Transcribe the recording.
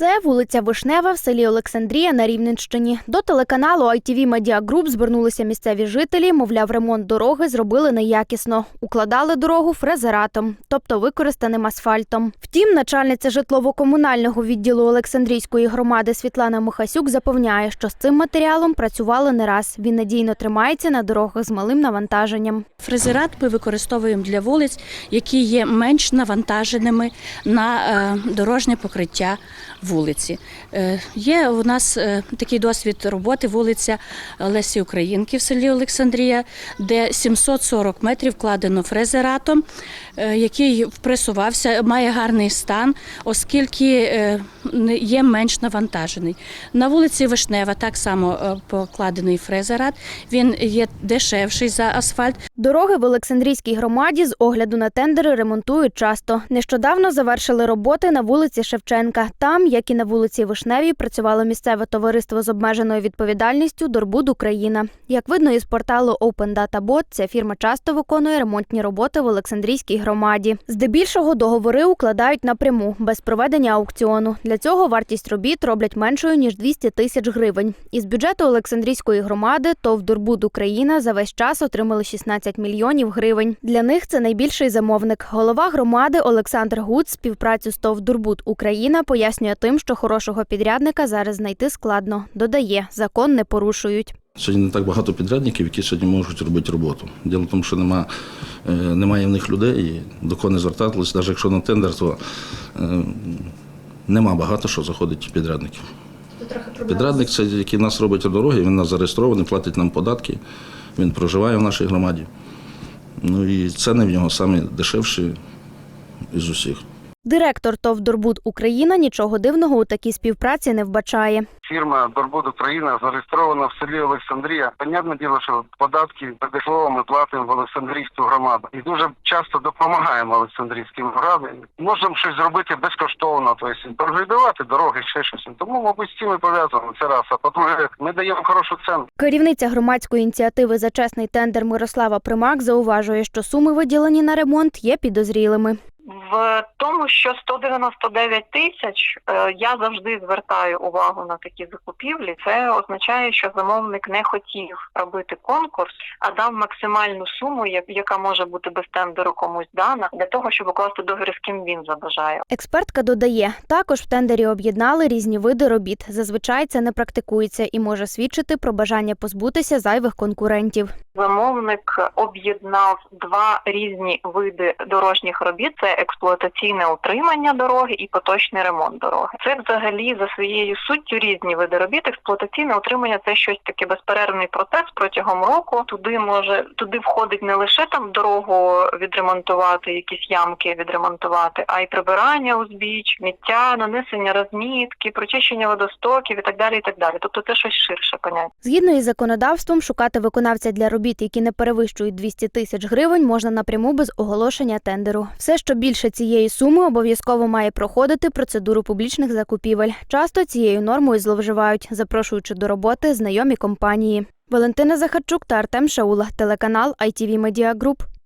Це вулиця Вишнева в селі Олександрія на Рівненщині. До телеканалу ITV Media Group звернулися місцеві жителі. Мовляв, ремонт дороги зробили неякісно. Укладали дорогу фрезератом, тобто використаним асфальтом. Втім, начальниця житлово-комунального відділу Олександрійської громади Світлана Михасюк запевняє, що з цим матеріалом працювали не раз. Він надійно тримається на дорогах з малим навантаженням. Фрезерат ми використовуємо для вулиць, які є менш навантаженими на е, дорожнє покриття вулиці. Е, Є у нас е, такий досвід роботи вулиця Лесі Українки в селі Олександрія, де 740 метрів вкладено фрезератом, е, який впресувався, має гарний стан, оскільки є менш навантажений. На вулиці Вишнева так само покладений фрезерат. Він є дешевший за асфальт. Дороги в Олександрійській громаді з огляду на тендери ремонтують часто. Нещодавно завершили роботи на вулиці Шевченка. Там, як і на вулиці Вишневій, працювало місцеве товариство з обмеженою відповідальністю Дорбуд Україна. Як видно із порталу Open Data Bot, ця фірма часто виконує ремонтні роботи в Олександрійській громаді. Здебільшого договори укладають напряму без проведення аукціону. Для цього вартість робіт роблять меншою ніж 200 тисяч гривень. Із бюджету Олександрійської громади ТОВ Дорбуд Україна за весь час отримали 16 мільйонів гривень. Для них це найбільший замовник. Голова громади Олександр Гуц співпрацю з ТОВ Дорбуд Україна пояснює тим, що хорошого підрядника зараз знайти складно. Додає, закон не порушують. Сьогодні не так багато підрядників, які сьогодні можуть робити роботу. Діло в тому, що нема, е, немає в них людей, і до кого не звертатися, навіть якщо на тендер, то е, нема багато що заходить підрядників. Підрядник це який нас робить дороги, він нас зареєстрований, платить нам податки, він проживає в нашій громаді. Ну і ціни в нього самі дешевші із усіх. Директор ТОВ Дорбуд Україна нічого дивного у такій співпраці не вбачає. Фірма Дорбуд Україна зареєстрована в селі Олександрія. Понятне діло, що податки ПДФО ми платимо в Олександрійську громаду і дуже часто допомагаємо Олександрійським громадам. Можемо щось зробити безкоштовно, тобто проглядувати дороги, ще щось. Тому, мабуть, з цим і пов'язано. Це раз. А по-друге, ми даємо хорошу ціну. Керівниця громадської ініціативи за чесний тендер Мирослава Примак зауважує, що суми виділені на ремонт є підозрілими. В тому, що 199 тисяч, е, я завжди звертаю увагу на такі закупівлі. Це означає, що замовник не хотів робити конкурс, а дав максимальну суму, яка може бути без тендеру комусь дана, для того, щоб укласти договір з ким він забажає. Експертка додає, також в тендері об'єднали різні види робіт. Зазвичай це не практикується і може свідчити про бажання позбутися зайвих конкурентів. Замовник об'єднав два різні види дорожніх робіт: це експлуатаційне утримання дороги і поточний ремонт дороги. Це взагалі за своєю суттю різні види робіт. Експлуатаційне утримання це щось таке безперервний процес протягом року. Туди може туди входить не лише там дорогу відремонтувати, якісь ямки відремонтувати, а й прибирання узбіч, сміття, нанесення розмітки, прочищення водостоків і так далі. І так далі. Тобто це щось ширше поняття. Згідно із законодавством, шукати виконавця для робіт, які не перевищують 200 тисяч гривень, можна напряму без оголошення тендеру. Все, що більше цієї суми, обов'язково має проходити процедуру публічних закупівель. Часто цією нормою зловживають, запрошуючи до роботи знайомі компанії. Валентина Захарчук та Артем Шаула, телеканал ITV Media Group.